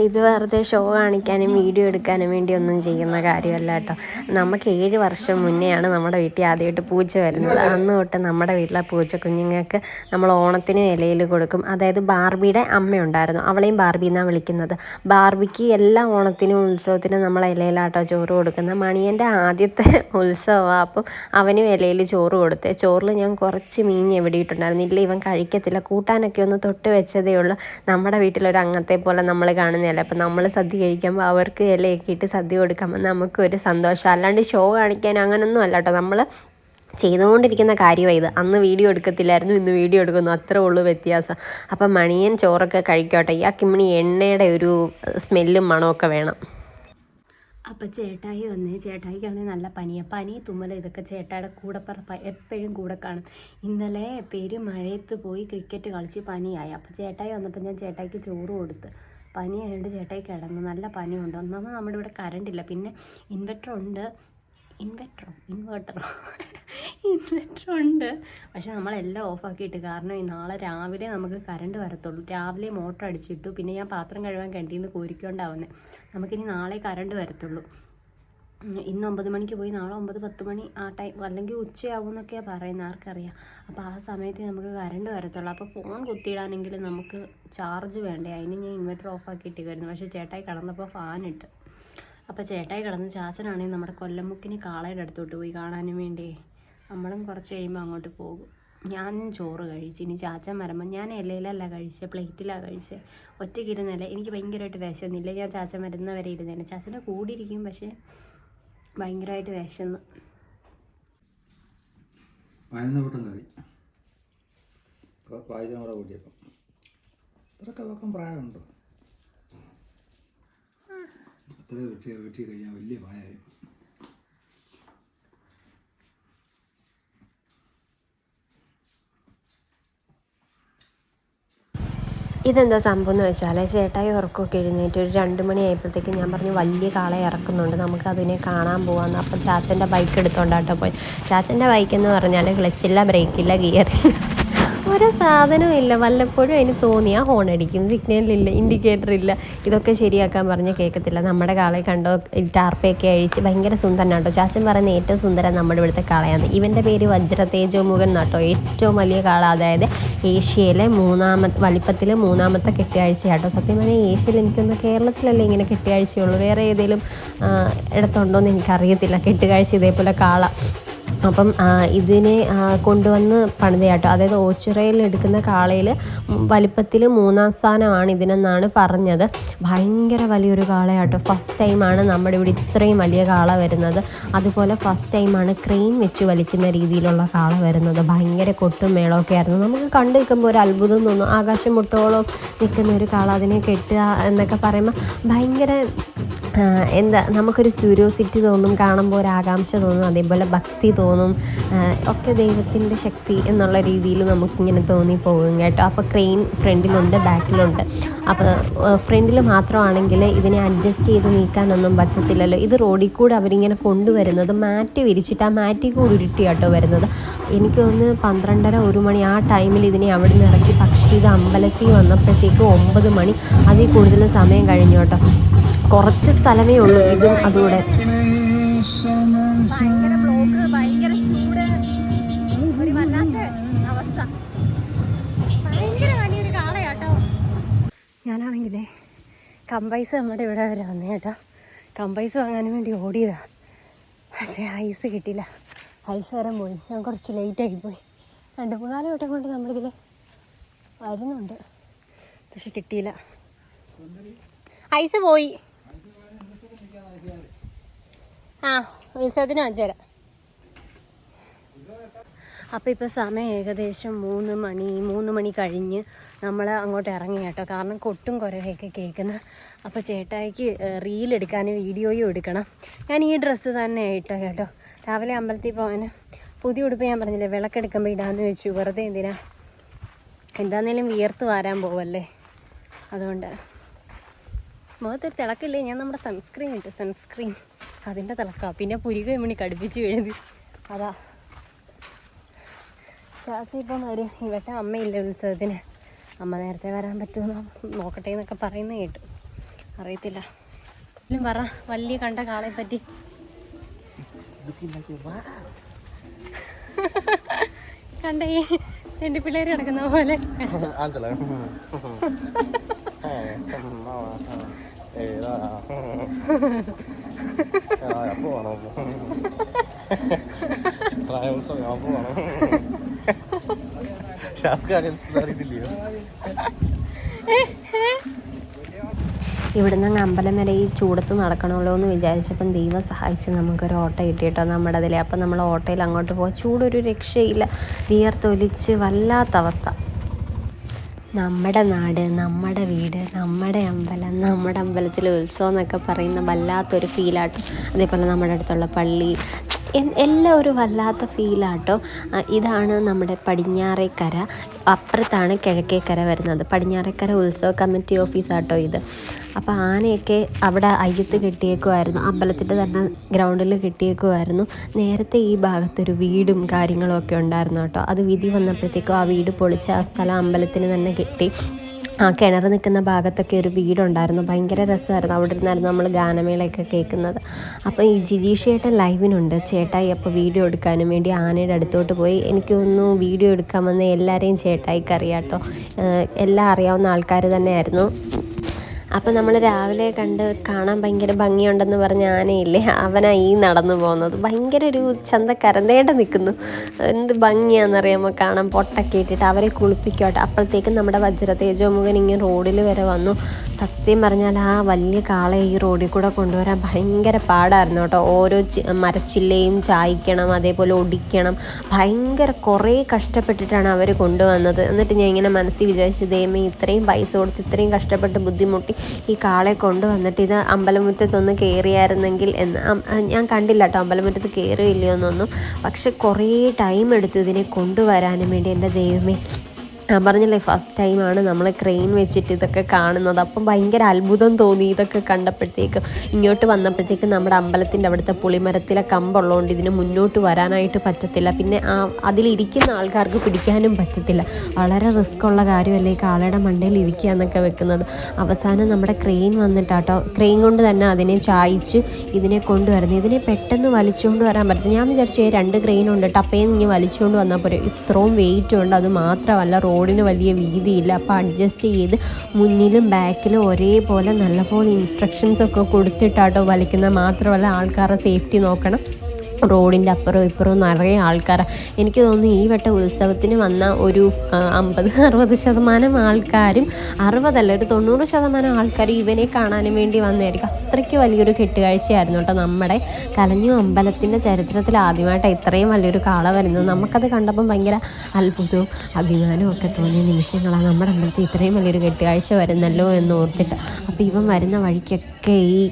ഇത് വെറുതെ ഷോ കാണിക്കാനും വീഡിയോ എടുക്കാനും വേണ്ടി ഒന്നും ചെയ്യുന്ന കാര്യമല്ല കേട്ടോ. നമുക്ക് ഏഴ് വർഷം മുന്നെയാണ് നമ്മുടെ വീട്ടിൽ ആദ്യമായിട്ട് പൂച്ച വരുന്നത്. അന്ന് തൊട്ട് നമ്മുടെ വീട്ടിലെ പൂച്ച കുഞ്ഞുങ്ങൾക്ക് നമ്മൾ ഓണത്തിന് ഇലയിൽ കൊടുക്കും. അതായത് ബാർബിയുടെ അമ്മയുണ്ടായിരുന്നു. അവളെയും ബാർബി എന്നാണ് വിളിക്കുന്നത്. ബാർബിക്ക് എല്ലാ ഓണത്തിനും ഉത്സവത്തിനും നമ്മൾ ഇലയിലാട്ടോ ചോറ് കൊടുക്കുന്നത്. മണിയന്റെ ആദ്യത്തെ ഉത്സവമാണ് അപ്പം അവനും ഇലയിൽ ചോറ് കൊടുത്തേ. ചോറിൽ ഞാൻ കുറച്ച് മീൻ എവിടെയിട്ടുണ്ടായിരുന്നു ഇല്ല ഇവൻ കഴിക്കത്തില്ല. കൂട്ടാനൊക്കെ ഒന്ന് തൊട്ട് വെച്ചതേ ഉള്ളൂ. നമ്മുടെ വീട്ടിലൊരു അംഗത്തെ പോലെ നമ്മൾ കാണുന്നതല്ല? അപ്പം നമ്മൾ സദ്യ കഴിക്കുമ്പോൾ അവർക്ക് ഇലയൊക്കെ ഇട്ട് സദ്യ കൊടുക്കുമ്പോൾ നമുക്കൊരു സന്തോഷം. അല്ലാണ്ട് ഷോ കാണിക്കാൻ അങ്ങനൊന്നും അല്ല കേട്ടോ നമ്മൾ ചെയ്തുകൊണ്ടിരിക്കുന്ന കാര്യമാണ് ഇത്. അന്ന് വീഡിയോ എടുക്കത്തില്ലായിരുന്നു ഇന്ന് വീഡിയോ എടുക്കുന്നു. അത്രേ ഉള്ളൂ വ്യത്യാസം. അപ്പം മണിയൻ ചോറൊക്കെ കഴിക്കോട്ടെ. ഈ കിമ്മിണി എണ്ണയുടെ ഒരു സ്മെല്ലും മണമൊക്കെ വേണം. അപ്പം ചേട്ടായി വന്ന് ചേട്ടായിക്കാണെങ്കിൽ നല്ല പനിയാണ് പനി തുമ്മൽ ഇതൊക്കെ ചേട്ടായുടെ കൂടെ എപ്പോഴും കൂടെ കാണും. ഇന്നലെ പേര് മഴയത്ത് പോയി ക്രിക്കറ്റ് കളിച്ച് പനിയായി. അപ്പം ചേട്ടായി വന്നപ്പോൾ ഞാൻ ചേട്ടായിക്ക് ചോറ് കൊടുത്ത്. പനി ആയതുകൊണ്ട് ചേട്ടായി കിടന്നു. നല്ല പനിയുണ്ട്. ഒന്നാമത് നമ്മുടെ ഇവിടെ കറണ്ട് ഇല്ല. പിന്നെ ഇൻവെർട്ടർ ഉണ്ട്. ഇൻവെർട്ടറോ ഇൻവേർട്ടറോ ഇൻവെർട്ടർ ഉണ്ട്. പക്ഷെ നമ്മളെല്ലാം ഓഫാക്കിയിട്ട് കാരണം ഈ നാളെ രാവിലെ നമുക്ക് കറണ്ട് വരത്തുള്ളൂ. രാവിലെ മോട്ടർ അടിച്ചിട്ടു. പിന്നെ ഞാൻ പാത്രം കഴുകാൻ കിണറ്റിൽ നിന്ന് കോരിക്കൊണ്ടാവുന്നത് നമുക്കിനി നാളെ കറണ്ട് വരത്തുള്ളൂ. ഇന്ന് ഒമ്പത് മണിക്ക് പോയി നാളെ ഒമ്പത് പത്ത് മണി ആ ടൈം അല്ലെങ്കിൽ ഉച്ചയാവും എന്നൊക്കെയാണ് പറയുന്നത് ആർക്കറിയാം. അപ്പോൾ ആ സമയത്ത് നമുക്ക് കറണ്ട് വരത്തുള്ളൂ. അപ്പോൾ ഫോൺ കുത്തിയിടാനെങ്കിൽ നമുക്ക് ചാർജ് വേണ്ടേ? അതിന് ഞാൻ ഇൻവെർട്ടർ ഓഫാക്കിയിട്ടിരിക്കുന്നു പക്ഷേ ചേട്ടായി കടന്നപ്പോൾ ഫാൻ ഇട്ട്. അപ്പോൾ ചേട്ടായി കിടന്ന് ചാച്ചനാണെങ്കിൽ നമ്മുടെ കൊല്ലമുക്കിന് കാളയുടെ അടുത്തോട്ട് പോയി കാണാനും വേണ്ടി? നമ്മളും കുറച്ച് കഴിയുമ്പോൾ അങ്ങോട്ട് പോകും. ഞാൻ ചോറ് കഴിച്ച്. ഇനി ചാച്ചൻ വരുമ്പോൾ ഞാൻ ഇലയിലല്ല കഴിച്ചത് പ്ലേറ്റിലാണ് കഴിച്ചത് ഒറ്റയ്ക്ക് ഇരുന്നല്ല. എനിക്ക് ഭയങ്കരമായിട്ട് വിശന്നില്ല. ഞാൻ ചാച്ചൻ വരുന്നവരെ ഇരുന്നേനെ ചാച്ചന്റെ കൂടിയിരിക്കും പക്ഷേ ഭയങ്കരമായിട്ട് വിശന്ന്. കൂട്ടം കറി. പായസം കൂടെ കൂട്ടിയപ്പം ഇത്രയൊക്കെ വെക്കം പ്രായമുണ്ടോ. അത്രയും വെട്ടി വെട്ടി കഴിഞ്ഞാൽ വലിയ പായായി. ഇതെന്താ സംഭവം എന്ന് വെച്ചാൽ ചേട്ടായി ഉറക്കമൊക്കെ എഴുന്നേറ്റ് ഒരു രണ്ട് മണി ആയപ്പോഴത്തേക്കും ഞാൻ പറഞ്ഞു വലിയ കാളെ ഇറക്കുന്നുണ്ട് നമുക്ക് അതിനെ കാണാൻ പോകാമെന്ന് അപ്പം ചാച്ചന്റെ ബൈക്ക് എടുത്തോണ്ടാട്ടോ പോയി ചാച്ചന്റെ ബൈക്ക് എന്ന് പറഞ്ഞാൽ ക്ലച്ചില്ല ബ്രേക്കില്ല ഗിയറില്ല ഒരു സാധനവും ഇല്ല. വല്ലപ്പോഴും അതിന് തോന്നിയ ഹോൺ അടിക്കും. സിഗ്നലില്ല ഇൻഡിക്കേറ്റർ ഇല്ല. ഇതൊക്കെ ശരിയാക്കാൻ പറഞ്ഞ് കേൾക്കത്തില്ല. നമ്മുടെ കാളെ കണ്ടോ? ടാർപ്പയൊക്കെ അഴിച്ച് ഭയങ്കര സുന്ദരനാട്ടോ ചാച്ചൻ പറയുന്ന ഏറ്റവും സുന്ദരം നമ്മുടെ ഇവിടുത്തെ കാളയാണ് ഇവന്റെ പേര് വജ്ര തേജോമുഖൻ നാട്ടോ ഏറ്റവും വലിയ കാള അതായത് ഏഷ്യയിലെ മൂന്നാമത്തെ വലിപ്പത്തിൽ മൂന്നാമത്തെ കെട്ടിയാഴ്ച കേട്ടോ. സത്യം പറഞ്ഞാൽ ഏഷ്യയിൽ എനിക്കൊന്ന് കേരളത്തിലല്ലേ ഇങ്ങനെ കെട്ടിയാഴ്ചയുള്ളൂ. വേറെ ഏതെങ്കിലും ഇടത്തുണ്ടോ എന്ന് എനിക്കറിയത്തില്ല. കെട്ടുകാഴ്ച ഇതേപോലെ കാള. അപ്പം ഇതിനെ കൊണ്ടുവന്ന് പണിതയാട്ടോ. അതായത് ഓച്ചിറയിൽ എടുക്കുന്ന കാളയിൽ വലിപ്പത്തിൽ മൂന്നാം സ്ഥാനമാണ് ഇതിനെന്നാണ് പറഞ്ഞത്. ഭയങ്കര വലിയൊരു കാളയാട്ടോ. ഫസ്റ്റ് ടൈമാണ് നമ്മുടെ ഇവിടെ ഇത്രയും വലിയ കാള വരുന്നത്. അതുപോലെ ഫസ്റ്റ് ടൈമാണ് ക്രെയിൻ വെച്ച് വലിക്കുന്ന രീതിയിലുള്ള കാള വരുന്നത്. ഭയങ്കര കൊട്ടും മേളമൊക്കെ ആയിരുന്നു. നമുക്ക് കണ്ടു നിൽക്കുമ്പോൾ ഒരു അത്ഭുതം തോന്നും. ആകാശം മുട്ടോളം നിൽക്കുന്ന ഒരു കാള അതിനെ കെട്ടുക എന്നൊക്കെ പറയുമ്പോൾ ഭയങ്കര എന്താ നമുക്കൊരു ക്യൂരിയോസിറ്റി തോന്നും കാണുമ്പോൾ ഒരു ആകാംക്ഷ തോന്നും അതേപോലെ ഭക്തി തോന്നും. ആ, ഒക്കെ ദൈവത്തിന്റെ ശക്തി എന്നുള്ള രീതിയിൽ നമുക്കിങ്ങനെ തോന്നിപ്പോകും കേട്ടോ. അപ്പോൾ ക്രെയിൻ ഫ്രണ്ടിലുണ്ട് ബാക്കിലുണ്ട്. അപ്പോൾ ഫ്രണ്ടിൽ മാത്രമാണെങ്കിൽ ഇതിനെ അഡ്ജസ്റ്റ് ചെയ്ത് നീക്കാനൊന്നും പറ്റത്തില്ലല്ലോ. ഇത് റോഡിൽ കൂടെ അവരിങ്ങനെ കൊണ്ടുവരുന്നത് മാറ്റ് വിരിച്ചിട്ട് ആ മാറ്റിൽ കൂടി ഉരുട്ടി കേട്ടോ വരുന്നത്. എനിക്ക് തോന്നുന്നു പന്ത്രണ്ടര ഒരു മണി ആ ടൈമിൽ ഇതിനെ അവിടെ നിന്ന് ഇറക്കി. പക്ഷേ ഇത് അമ്പലത്തിൽ വന്നപ്പോഴത്തേക്ക് ഒമ്പത് മണി. അതിൽ കൂടുതൽ സമയം കഴിഞ്ഞു കേട്ടോ. കുറച്ച് സ്ഥലമേ ഉള്ളൂ ഇതും അതുകൂടെ കമ്പൈസ് നമ്മുടെ ഇവിടെ വരെ വന്നേ കേട്ടോ. കമ്പൈസ് വാങ്ങാൻ വേണ്ടി ഓടിയതാണ് പക്ഷേ ഐസ് കിട്ടിയില്ല. ഐസ് വരാൻ പോയി. ഞാൻ കുറച്ച് ലേറ്റായി പോയി. രണ്ട് മൂന്നാൽ വട്ടം കൊണ്ട് നമ്മളിതിൽ വരുന്നുണ്ട്. പക്ഷെ കിട്ടിയില്ല. ഐസ് പോയി. ആ ഉത്സവത്തിന് വാങ്ങിച്ചുതരാം അപ്പോൾ ഇപ്പോൾ സമയം ഏകദേശം മൂന്ന് മണി മൂന്ന് മണി കഴിഞ്ഞ് നമ്മൾ അങ്ങോട്ട് ഇറങ്ങി കേട്ടോ. കാരണം കൊട്ടും കുരവയൊക്കെ കേൾക്കുന്ന. അപ്പോൾ ചേട്ടായിക്ക് റീൽ എടുക്കാനും വീഡിയോയും എടുക്കണം. ഞാൻ ഈ ഡ്രസ്സ് തന്നെ ഇട്ടോ കേട്ടോ. രാവിലെ അമ്പലത്തിൽ പോകാൻ പുതിയ ഉടുപ്പ് ഞാൻ പറഞ്ഞില്ലേ വിളക്കെടുക്കുമ്പോൾ ഇടാമെന്ന് വെച്ചു. വെറുതെ എന്തിനാ? എന്താന്നേലും വിയർത്ത് വാരാൻ പോവല്ലേ. അതുകൊണ്ട് മുഖത്തൊരു തിളക്കില്ലേ ഞാൻ നമ്മുടെ സൺസ്ക്രീൻ ഇട്ടു. സൺസ്ക്രീൻ അതിന്റെ തിളക്കാം. പിന്നെ പുരിക മണി കടുപ്പിച്ച് വീഴുന്നത്. അതാ. ചാച്ചി ഇപ്പം വരും. ഇവട്ടെ അമ്മയില്ല ഉത്സവത്തിന്. അമ്മ നേരത്തെ വരാൻ പറ്റുമെന്ന് നോക്കട്ടെ എന്നൊക്കെ പറയുന്നത് കേട്ടു. അറിയത്തില്ല. എല്ലാം പറ വലിയ കണ്ട കാളെ പറ്റി. കണ്ട ഈ ചെണ്ടി പിള്ളേര് കിടക്കുന്ന പോലെ. ഇവിടുന്ന് അങ്ങ് അമ്പലം വരെ ഈ ചൂടത്ത് നടക്കണമല്ലോ എന്ന് വിചാരിച്ചപ്പം ദൈവം സഹായിച്ച് നമുക്കൊരു ഓട്ടോ കിട്ടിയിട്ടോ നമ്മുടെ അതിലെ. അപ്പം നമ്മൾ ഓട്ടോയിൽ അങ്ങോട്ട് പോകാം ചൂടൊരു രക്ഷയില്ല. വിയർത്തൊലിച്ച് വല്ലാത്ത അവസ്ഥ. നമ്മുടെ നാട് നമ്മുടെ വീട് നമ്മുടെ അമ്പലം നമ്മുടെ അമ്പലത്തിലെ ഉത്സവം എന്നൊക്കെ പറയുന്ന വല്ലാത്തൊരു ഫീലാട്ടോ അതേപോലെ നമ്മുടെ അടുത്തുള്ള പള്ളി എല്ലാം ഒരു വല്ലാത്ത ഫീലാട്ടോ ഇതാണ് നമ്മുടെ പടിഞ്ഞാറേക്കര. അപ്പുറത്താണ് കിഴക്കേക്കര വരുന്നത്. പടിഞ്ഞാറേക്കര ഉത്സവ കമ്മിറ്റി ഓഫീസാട്ടോ ഇത്. അപ്പോൾ ആനയൊക്കെ അവിടെ അയ്യത്ത് കെട്ടിയേക്കുമായിരുന്നു അമ്പലത്തിന്റെ തന്നെ ഗ്രൗണ്ടിൽ കെട്ടിയേക്കുമായിരുന്നു നേരത്തെ ഈ ഭാഗത്തൊരു വീടും കാര്യങ്ങളൊക്കെ ഉണ്ടായിരുന്നു കേട്ടോ അത് വിധി വന്നപ്പോഴത്തേക്കും ആ വീട് പൊളിച്ച് ആ സ്ഥലം അമ്പലത്തിന് തന്നെ കിട്ടി. ആ കിണർ നിൽക്കുന്ന ഭാഗത്തൊക്കെ ഒരു വീടുണ്ടായിരുന്നു. ഭയങ്കര രസമായിരുന്നു. അവിടെ ഇരുന്നായിരുന്നു നമ്മൾ ഗാനമേളയൊക്കെ കേൾക്കുന്നത്. അപ്പോൾ ഈ ജിജീഷ് ചേട്ടൻ ലൈവിനുണ്ട്. ചേട്ടായി അപ്പോൾ വീഡിയോ എടുക്കാനും വേണ്ടി ആനയുടെ അടുത്തോട്ട് പോയി. എനിക്ക് വീഡിയോ എടുക്കാൻ വന്ന എല്ലാവരെയും ചേട്ടായിക്ക് കേട്ടോ. എല്ലാം അറിയാവുന്ന ആൾക്കാർ തന്നെയായിരുന്നു. അപ്പോൾ നമ്മൾ രാവിലെ കണ്ട് കാണാൻ ഭയങ്കര ഭംഗിയുണ്ടെന്ന് പറഞ്ഞ ആനയില്ലേ? അവനാ ഈ നടന്നു പോകുന്നത്. ഭയങ്കര ഒരു ചന്ത കരന്തേണ്ട നിൽക്കുന്നു? എന്ത് ഭംഗിയാണെന്നറിയാമോ കാണാൻ? പൊട്ടൊക്കെ ഇട്ടിട്ട് അവരെ കുളിപ്പിക്കോട്ടെ അപ്പോഴത്തേക്കും നമ്മുടെ വജ്ര തേജോമുഖൻ ഇങ്ങനെ റോഡിൽ വരെ വന്നു. സത്യം പറഞ്ഞാൽ ആ വലിയ കാളെ ഈ റോഡിൽ കൂടെ കൊണ്ടുവരാൻ ഭയങ്കര പാടായിരുന്നു കേട്ടോ. ഓരോ മരച്ചില്ലയും ചായ്ക്കണം അതേപോലെ ഒടിക്കണം. ഭയങ്കര കുറേ കഷ്ടപ്പെട്ടിട്ടാണ് അവർ കൊണ്ടുവന്നത്. എന്നിട്ട് ഞാൻ ഇങ്ങനെ മനസ്സിൽ വിചാരിച്ചു ദൈവമേ ഇത്രയും പൈസ കൊടുത്ത് ഇത്രയും കഷ്ടപ്പെട്ട് ബുദ്ധിമുട്ടി ഈ കാളെ കൊണ്ടുവന്നിട്ട് ഇത് അമ്പലമുറ്റത്തൊന്ന് കയറിയായിരുന്നെങ്കിൽ എന്ന്. ഞാൻ കണ്ടില്ല കേട്ടോ അമ്പലമുറ്റത്ത് കയറിയില്ലയോ എന്നൊന്നും പക്ഷെ കുറേ ടൈം എടുത്തു ഇതിനെ കൊണ്ടുവരാനും വേണ്ടി എന്റെ ദൈവമേ. ഞാൻ പറഞ്ഞില്ലേ ഫസ്റ്റ് ടൈമാണ് നമ്മൾ ക്രെയിൻ വെച്ചിട്ട് ഇതൊക്കെ കാണുന്നത്. അപ്പം ഭയങ്കര അത്ഭുതം തോന്നി ഇതൊക്കെ കണ്ടപ്പോഴത്തേക്കും. ഇങ്ങോട്ട് വന്നപ്പോഴത്തേക്കും നമ്മുടെ അമ്പലത്തിന്റെ അവിടുത്തെ പുളിമരത്തിലെ കമ്പുള്ളതുകൊണ്ട് ഇതിന് മുന്നോട്ട് വരാനായിട്ട് പറ്റത്തില്ല. പിന്നെ ആ അതിലിരിക്കുന്ന ആൾക്കാർക്ക് പിടിക്കാനും പറ്റത്തില്ല. വളരെ റിസ്ക് ഉള്ള കാര്യമല്ലേ കാളയുടെ മണ്ടയിൽ ഇരിക്കുക എന്നൊക്കെ വെക്കുന്നത്. അവസാനം നമ്മുടെ ക്രെയിൻ വന്നിട്ടാട്ടോ ക്രെയിൻ കൊണ്ട് തന്നെ അതിനെ ചായച്ച് ഇതിനെ കൊണ്ടുവരുന്നത്. ഇതിനെ പെട്ടെന്ന് വലിച്ചുകൊണ്ട് വരാൻ പറ്റും ഞാൻ വിചാരിച്ചു രണ്ട് ക്രെയിൻ ഉണ്ട്. ടപ്പേന്ന് ഇങ്ങനെ വലിച്ചുകൊണ്ട് വന്നാൽ പോരെ. ഇത്രയും വെയിറ്റ് ഉണ്ട്. അത് മാത്രമല്ല റോഡിന് വലിയ വീതിയില്ല. അപ്പോൾ അഡ്ജസ്റ്റ് ചെയ്ത് മുന്നിലും ബാക്കിലും ഒരേപോലെ നല്ലപോലെ ഇൻസ്ട്രക്ഷൻസ് ഒക്കെ കൊടുത്തിട്ടാട്ടോ വലിക്കുന്നത്. മാത്രമല്ല ആൾക്കാരുടെ സേഫ്റ്റി നോക്കണം. റോഡിന്റെ അപ്പുറവും ഇപ്പുറവും നിറയെ ആൾക്കാരാണ് എനിക്ക് തോന്നുന്നു ഈ വട്ട ഉത്സവത്തിന് വന്ന ഒരു അമ്പത് അറുപത് ശതമാനം ആൾക്കാരും അറുപതല്ല ഒരു തൊണ്ണൂറ് ശതമാനം ആൾക്കാർ ഇവനെ കാണാനും വേണ്ടി വന്നതായിരിക്കും. അത്രയ്ക്ക് വലിയൊരു കെട്ടുകാഴ്ചയായിരുന്നു കേട്ടോ നമ്മുടെ കലഞ്ഞു അമ്പലത്തിന്റെ ചരിത്രത്തിൽ ആദ്യമായിട്ടാണ് ഇത്രയും വലിയൊരു കാള വരുന്നത്. നമുക്കത് കണ്ടപ്പം ഭയങ്കര അത്ഭുതവും അഭിമാനവും ഒക്കെ തോന്നിയ നിമിഷങ്ങളാണ് നമ്മുടെ അമ്പലത്തിൽ ഇത്രയും വലിയൊരു കെട്ടുകാഴ്ച വരുന്നല്ലോ എന്ന് ഓർത്തിട്ട്. അപ്പോൾ ഇവൻ വരുന്ന വഴിക്കൊക്കെ ഈ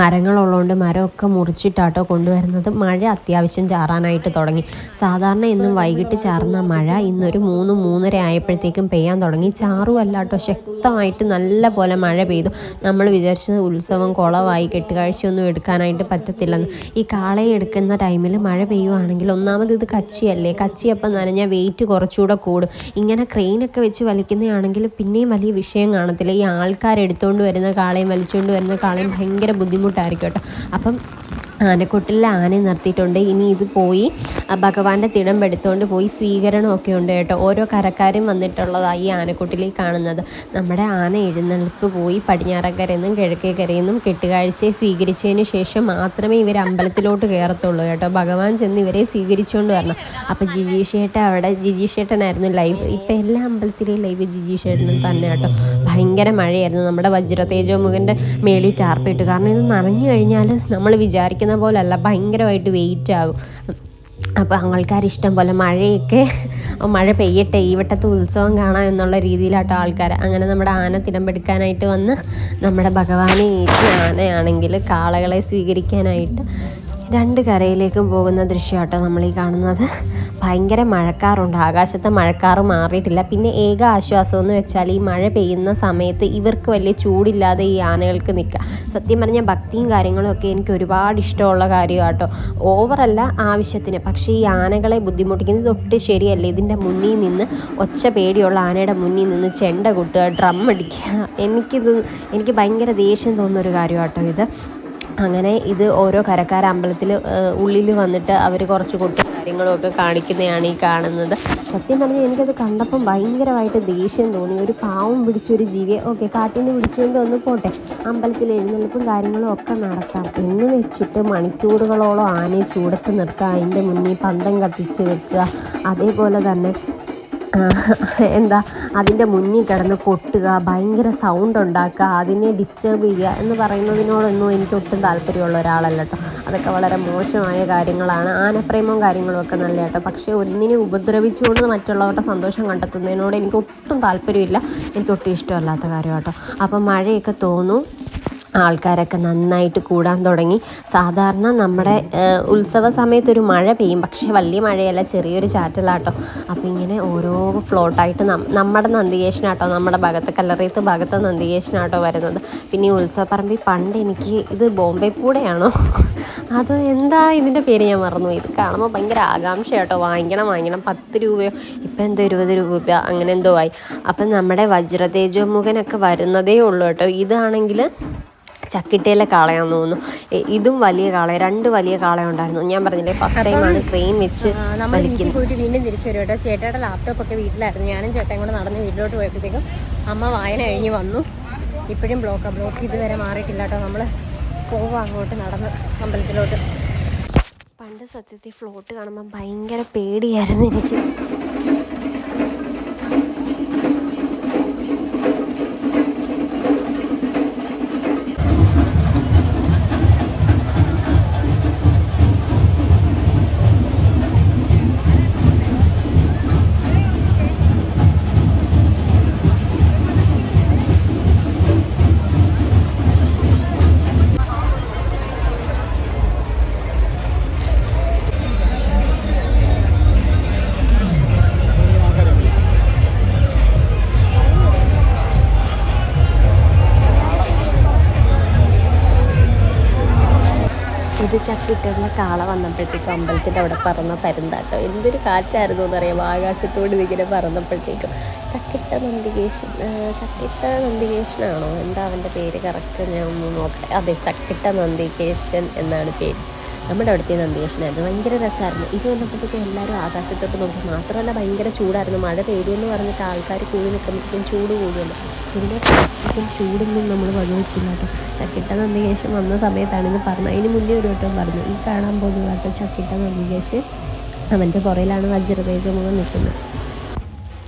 മരങ്ങളുള്ളതുകൊണ്ട് മരമൊക്കെ മുറിച്ചിട്ടാട്ടോ കൊണ്ടുവരുന്നത്. മഴ അത്യാവശ്യം ചാറാനായിട്ട് തുടങ്ങി. സാധാരണ ഇന്നും വൈകിട്ട് ചാറുന്ന മഴ ഇന്നൊരു മൂന്ന് മൂന്നര ആയപ്പോഴത്തേക്കും പെയ്യാൻ തുടങ്ങി. ചാറും അല്ലാട്ടോ ശക്തമായിട്ട് നല്ല പോലെ മഴ പെയ്തു. നമ്മൾ വിചാരിച്ചത് ഉത്സവം കുളമായി കെട്ടുകാഴ്ചയൊന്നും എടുക്കാനായിട്ട് പറ്റത്തില്ലെന്ന്. ഈ കാളയെ എടുക്കുന്ന ടൈമിൽ മഴ പെയ്യുവാണെങ്കിൽ ഒന്നാമത് ഇത് കച്ചിയല്ലേ? കച്ചി അപ്പം വെയിറ്റ് കുറച്ചുകൂടെ കൂടും. ഇങ്ങനെ ക്രെയിനൊക്കെ വെച്ച് വലിക്കുന്നതാണെങ്കിൽ പിന്നെയും വലിയ വിഷയം കാണത്തില്ല. ഈ ആൾക്കാരെടുത്തുകൊണ്ട് വരുന്ന കാളയും വലിച്ചുകൊണ്ട് വരുന്ന കാളയും ഭയങ്കര ബുദ്ധിമുട്ടായിരിക്കും കേട്ടോ. അപ്പം ആനക്കൊട്ടിൽ ആനയെ നിർത്തിയിട്ടുണ്ട്. ഇനി ഇത് പോയി ഭഗവാന്റെ തിടം എടുത്തുകൊണ്ട് പോയി സ്വീകരണമൊക്കെ ഉണ്ട് കേട്ടോ. ഓരോ കരക്കാരും വന്നിട്ടുള്ളതാണ് ഈ ആനക്കൊട്ടിലേക്ക് കാണുന്നത്. നമ്മുടെ ആന എഴുന്നള്ളിപ്പ് പോയി കിഴക്കേക്കരയിൽ നിന്നും കെട്ടുകാഴ്ചയെ സ്വീകരിച്ചതിന് ശേഷം മാത്രമേ ഇവർ അമ്പലത്തിലോട്ട് കയറത്തുള്ളൂ കേട്ടോ. ഭഗവാൻ ചെന്ന് ഇവരെ സ്വീകരിച്ചുകൊണ്ട് വരണം. അപ്പോൾ ജിജീഷേട്ട അവിടെ ജിജീഷേട്ടനായിരുന്നു ലൈവ് ഇപ്പം എല്ലാ അമ്പലത്തിലെയും ലൈവ് ജിജീഷേട്ടനും തന്നെ കേട്ടോ. ഭയങ്കര മഴയായിരുന്നു. നമ്മുടെ വജ്ര തേജോമുഖന്റെ മേളിൽ ടാർപ്പിട്ടു കാരണം ഇത് നനഞ്ഞു കഴിഞ്ഞാൽ നമ്മൾ വിചാരിക്കുന്ന പോലല്ല ഭയങ്കരമായിട്ട് വെയിറ്റ് ആകും. അപ്പോൾ ആൾക്കാർ ഇഷ്ടം പോലെ മഴയൊക്കെ മഴ പെയ്യട്ടെ ഈ വട്ടത്തെ ഉത്സവം കാണാം എന്നുള്ള രീതിയിലാട്ടോ ആൾക്കാർ അങ്ങനെ നമ്മുടെ ആന തിടമ്പെടുക്കാനായിട്ട് വന്ന് നമ്മുടെ ഭഗവാനെ ഏറ്റി ആനയാണെങ്കിൽ കാളകളെ സ്വീകരിക്കാനായിട്ട് രണ്ട് കരയിലേക്കും പോകുന്ന ദൃശ്യമാട്ടോ നമ്മൾ ഈ കാണുന്നത്. ഭയങ്കര മഴക്കാറുണ്ട്. ആകാശത്തെ മഴക്കാറ് മാറിയിട്ടില്ല. പിന്നെ ഏക ആശ്വാസം എന്ന് വെച്ചാൽ ഈ മഴ പെയ്യുന്ന സമയത്ത് ഇവർക്ക് വലിയ ചൂടില്ലാതെ ഈ ആനകൾക്ക് നിൽക്കുക. സത്യം പറഞ്ഞാൽ ഭക്തിയും കാര്യങ്ങളും ഒക്കെ എനിക്ക് ഒരുപാട് ഇഷ്ടമുള്ള കാര്യമാട്ടോ. ഓവറല്ല ആവശ്യത്തിന്. പക്ഷേ ഈ ആനകളെ ബുദ്ധിമുട്ടിക്കുന്നത് ഒട്ടും ശരിയല്ല. ഇതിന്റെ മുന്നിൽ നിന്ന് ഒച്ച പേടിയുള്ള ആനയുടെ മുന്നിൽ നിന്ന് ചെണ്ട കൊട്ടുക ഡ്രം അടിക്കുക. എനിക്കിത് എനിക്ക് ഭയങ്കര ദേഷ്യം തോന്നുന്ന ഒരു കാര്യമാട്ടോ ഇത്. അങ്ങനെ ഇത് ഓരോ കരക്കാര അമ്പലത്തിൽ ഉള്ളിൽ വന്നിട്ട് അവർ കുറച്ച് കൊട്ടും കാര്യങ്ങളൊക്കെ കാണിക്കുന്നതാണ് ഈ കാണുന്നത്. സത്യം പറഞ്ഞാൽ എനിക്കത് കണ്ടപ്പം ഭയങ്കരമായിട്ട് ദേഷ്യം തോന്നി. ഒരു പാവം പിടിച്ചൊരു ജീവിയെ ഓക്കെ കാട്ടിന് പിടിച്ചുകൊണ്ട് ഒന്ന് പോട്ടെ. അമ്പലത്തിൽ എഴുന്നള്ളിപ്പും കാര്യങ്ങളും ഒക്കെ നടത്താം എന്ന് വെച്ചിട്ട് മണിക്കൂറുകളോളം ആനയെ ചൂടത്ത് നിർത്തുക അതിന്റെ മുന്നിൽ പന്തം കത്തിച്ച് വെക്കുക. അതേപോലെ തന്നെ എന്താ അതിന്റെ മുന്നിൽ കിടന്ന് കൊട്ടുക ഭയങ്കര സൗണ്ട് ഉണ്ടാക്കുക അതിനെ ഡിസ്റ്റർബ് ചെയ്യുക എന്ന് പറയുന്നതിനോടൊന്നും എനിക്ക് ഒട്ടും താല്പര്യമുള്ള ഒരാളല്ല കേട്ടോ. അതൊക്കെ വളരെ മോശമായ കാര്യങ്ങളാണ്. ആനപ്രേമവും കാര്യങ്ങളും ഒക്കെ നല്ല കേട്ടോ. പക്ഷേ ഒന്നിനെ ഉപദ്രവിച്ചുകൊണ്ട് മറ്റുള്ളവരുടെ സന്തോഷം കണ്ടെത്തുന്നതിനോട് എനിക്ക് ഒട്ടും താല്പര്യമില്ല. എനിക്കൊട്ടും ഇഷ്ടമല്ലാത്ത കാര്യം കേട്ടോ അപ്പം മഴയൊക്കെ തോന്നും ആൾക്കാരൊക്കെ നന്നായിട്ട് കൂടാൻ തുടങ്ങി. സാധാരണ നമ്മുടെ ഉത്സവ സമയത്ത് ഒരു മഴ പെയ്യും. പക്ഷേ വലിയ മഴയല്ല ചെറിയൊരു ചാറ്റലാട്ടോ. അപ്പോൾ ഇങ്ങനെ ഓരോ ഫ്ലോട്ടായിട്ട് നമ്മുടെ നന്ദികേശനാട്ടോ നമ്മുടെ ഭാഗത്ത് കല്ലറയത്ത് ഭാഗത്ത് നന്ദികേശനാട്ടോ വരുന്നത്. പിന്നെ ഈ ഉത്സവപ്പറമ്പിൽ പണ്ട് എനിക്ക് ഇത് ബോംബെ കൂടെയാണോ അത് എന്താ ഇതിന്റെ പേര് ഞാൻ മറന്നു ഇത് കാണുമ്പോൾ ഭയങ്കര ആകാംക്ഷ കേട്ടോ വാങ്ങിക്കണം വാങ്ങിക്കണം. പത്ത് രൂപയോ? ഇപ്പം എന്തോ ഇരുപത് രൂപ അങ്ങനെ എന്തോ ആയി. അപ്പം നമ്മുടെ വജ്രതേജോമുഖനൊക്കെ വരുന്നതേ ഉള്ളൂ കേട്ടോ. ഇതാണെങ്കിൽ ചക്കിട്ടയിലെ കാളയാന്ന് തോന്നുന്നു. ഇതും വലിയ കാള രണ്ട് വലിയ കാള ഉണ്ടായിരുന്നു ഞാൻ പറഞ്ഞില്ലേ ഫസ്റ്റ് ടൈമാണ് ട്രെയിൻ വെച്ച് നമ്മൾ വീട്ടിൽ പോയിട്ട് വീണ്ടും തിരിച്ചു വരും കേട്ടോ. ചേട്ടയുടെ ലാപ്ടോപ്പ് ഒക്കെ വീട്ടിലായിരുന്നു. ഞാനും ചേട്ടയും കൂടെ നടന്ന് വീട്ടിലോട്ട് പോയപ്പോഴത്തേക്കും അമ്മ വായന കഴിഞ്ഞ് വന്നു. ഇപ്പോഴും ബ്ലോക്കാണ് ബ്ലോക്ക് ഇതുവരെ മാറിയിട്ടില്ല കേട്ടോ. നമ്മൾ പോവാം അങ്ങോട്ട് നടന്ന് അമ്പലത്തിലോട്ട്. പണ്ട് സത്യത്തിൽ ഫ്ലോട്ട് കാണുമ്പോൾ ഭയങ്കര പേടിയായിരുന്നു എനിക്ക്. ചക്കിട്ടുള്ള കാള വന്നപ്പോഴത്തേക്കും അമ്പലത്തിന്റെ അവിടെ പറന്ന പരുന്താട്ടോ എന്തൊരു കാറ്റായിരുന്നു എന്നറിയാം ആകാശത്തോട് ഇതിങ്ങനെ പറന്നപ്പോഴത്തേക്കും. ചക്കിട്ട നന്ദികേശൻ ചക്കിട്ട നന്ദികേശനാണോ? എന്താ അവന്റെ പേര്? കറക്റ്റ് ഞാൻ ഒന്ന് നോക്കട്ടെ. അതെ ചക്കിട്ട നന്ദികേശൻ എന്നാണ് പേര്. നമ്മുടെ അവിടുത്തെ നന്ദികേശനായിരുന്നു ഭയങ്കര രസമായിരുന്നു. ഇത് വന്നപ്പോഴത്തേക്കും എല്ലാവരും ആകാശത്തോട്ട് നോക്കി. മാത്രമല്ല ഭയങ്കര ചൂടായിരുന്നു. മഴ പെയ്തു എന്ന് പറഞ്ഞിട്ട് ആൾക്കാർ കൂടി നിൽക്കുമ്പോഴത്തേക്കും ചൂട് കൂടുമല്ലോ ഇതിന്റെ ഇപ്പം ചൂടൊന്നും നമ്മൾ വകവെച്ചില്ല കേട്ടോ. ചക്കിട്ട നന്ദികേശം വന്ന സമയത്താണെന്ന് പറഞ്ഞു. അതിന് മുന്നേ ഒരു വട്ടം പറഞ്ഞു. ഈ കാണാൻ പോകുന്ന കേട്ടോ ചക്കിട്ട നന്ദികേശൻ അവന്റെ പുറയിലാണ് വജ്രതേജമുഖം നിൽക്കുന്നത്.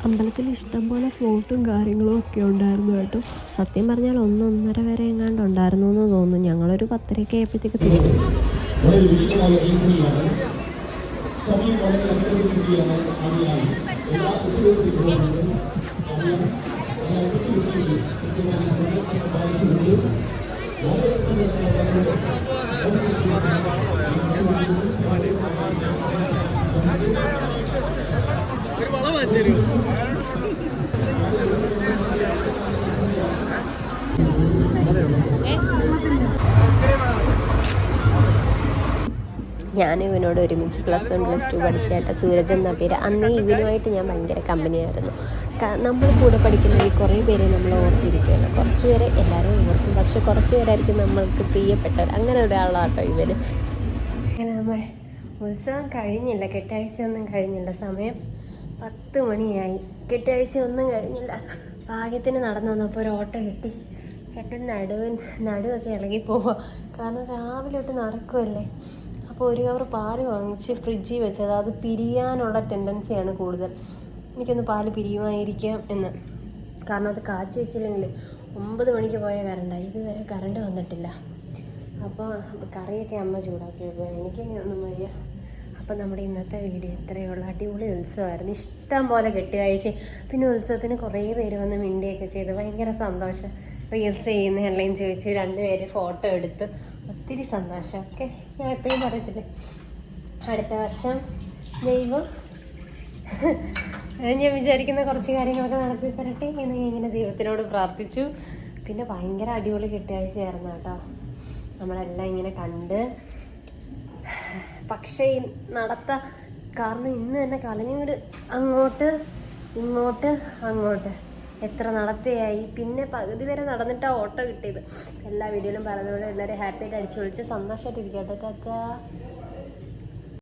അമ്പലത്തിൽ ഇഷ്ടംപോലെ ഫ്ലോട്ടും കാര്യങ്ങളും ഒക്കെ ഉണ്ടായിരുന്നു കേട്ടോ. സത്യം പറഞ്ഞാൽ ഒന്നൊന്നര വരെ എങ്ങാണ്ട് ഉണ്ടായിരുന്നു എന്ന് തോന്നുന്നു. ഞങ്ങളൊരു പത്തരയ്ക്ക് ആയപ്പോഴത്തേക്ക് തിരിച്ചു बड़े बुज़ुर्गों वाले एक नहीं आ रहे सभी बड़े लड़कों के लिए आ रहे आगे आ रहे एक बात उसी लोग दिख रहे हैं फिर बड़ा मज़ा ഞാൻ ഇവനോട് ഒരുമിച്ച് പ്ലസ് വൺ പ്ലസ് ടു പഠിച്ച ചേട്ട സൂരജ് എന്ന പേര്. അന്നേ ഇവനുമായിട്ട് ഞാൻ ഭയങ്കര കമ്പനിയായിരുന്നു നമ്മൾ കൂടെ പഠിക്കുന്ന ഈ കുറേ പേരെ നമ്മൾ ഓർത്തിരിക്കുമല്ലോ കുറച്ച് പേരെ എല്ലാവരും ഓർക്കും. പക്ഷെ കുറച്ച് പേരായിരിക്കും നമ്മൾക്ക് പ്രിയപ്പെട്ടവർ. അങ്ങനെ ഒരാളാട്ടോ ഇവന്. അങ്ങനെ നമ്മൾ ഉത്സവം കഴിഞ്ഞില്ല. കെട്ടാഴ്ച ഒന്നും കഴിഞ്ഞില്ല. സമയം പത്ത് മണിയായി. കെട്ടാഴ്ച ഒന്നും കഴിഞ്ഞില്ല. ഭാഗ്യത്തിന് നടന്നു വന്നപ്പോൾ ഒരു ഓട്ടോ കിട്ടി. കെട്ടും നടുവിൻ നടുവൊക്കെ ഇളകി പോവുക കാരണം രാവിലെ തൊട്ട് നടക്കുമല്ലേ അപ്പോൾ ഒരു കവർ പാൽ വാങ്ങിച്ച് ഫ്രിഡ്ജിൽ വെച്ചത്. അത് പിരിയാനുള്ള ടെൻഡൻസിയാണ് കൂടുതൽ. എനിക്കൊന്ന് പാൽ പിരിയുമായിരിക്കാം എന്ന്. കാരണം അത് കാച്ചി വെച്ചില്ലെങ്കിൽ ഒമ്പത് മണിക്ക് പോയ കറണ്ടാണ് ഇതുവരെ കറണ്ട് വന്നിട്ടില്ല. അപ്പോൾ കറിയൊക്കെ അമ്മ ചൂടാക്കി വെക്കുക എനിക്ക് ഒന്നും വയ്യ. അപ്പം നമ്മുടെ ഇന്നത്തെ വീഡിയോ ഇത്രയേ ഉള്ളൂ അടിപൊളി ഉത്സവമായിരുന്നു. ഇഷ്ടം പോലെ കെട്ടുകാഴ്ച പിന്നെ ഉത്സവത്തിന് കുറേ പേര് വന്ന് മിണ്ടിയൊക്കെ ചെയ്ത്. ഭയങ്കര സന്തോഷം. റീൽസ് ചെയ്യുന്ന എല്ലാം ചോദിച്ചു. രണ്ടുപേര് ഫോട്ടോ എടുത്ത്. ഒത്തിരി സന്തോഷം. ഓക്കെ ഞാൻ എപ്പോഴും പറയത്തില്ലേ? അടുത്ത വർഷം ദൈവം ഞാൻ വിചാരിക്കുന്ന കുറച്ച് കാര്യങ്ങളൊക്കെ നടത്തി തരട്ടെ എന്ന് ഞാൻ ഇങ്ങനെ ദൈവത്തിനോട് പ്രാർത്ഥിച്ചു. പിന്നെ ഭയങ്കര അടിപൊളി കെട്ടിയാഴ്ചയായിരുന്നു കേട്ടോ. നമ്മളെല്ലാം ഇങ്ങനെ കണ്ട്. പക്ഷേ നടത്ത കാരണം ഇന്ന് തന്നെ കലഞ്ഞൂര് അങ്ങോട്ട് ഇങ്ങോട്ട് അങ്ങോട്ട്. എത്ര നടത്തിയായി. പിന്നെ പകുതി വരെ നടന്നിട്ടാ ഓട്ടോ കിട്ടിയത്. എല്ലാ വീഡിയോയിലും പറഞ്ഞതുപോലെ എല്ലാവരും ഹാപ്പി ആയിട്ട് അടിച്ചു വിളിച്ച് സന്തോഷമായിട്ട് ഇരിക്കട്ടെ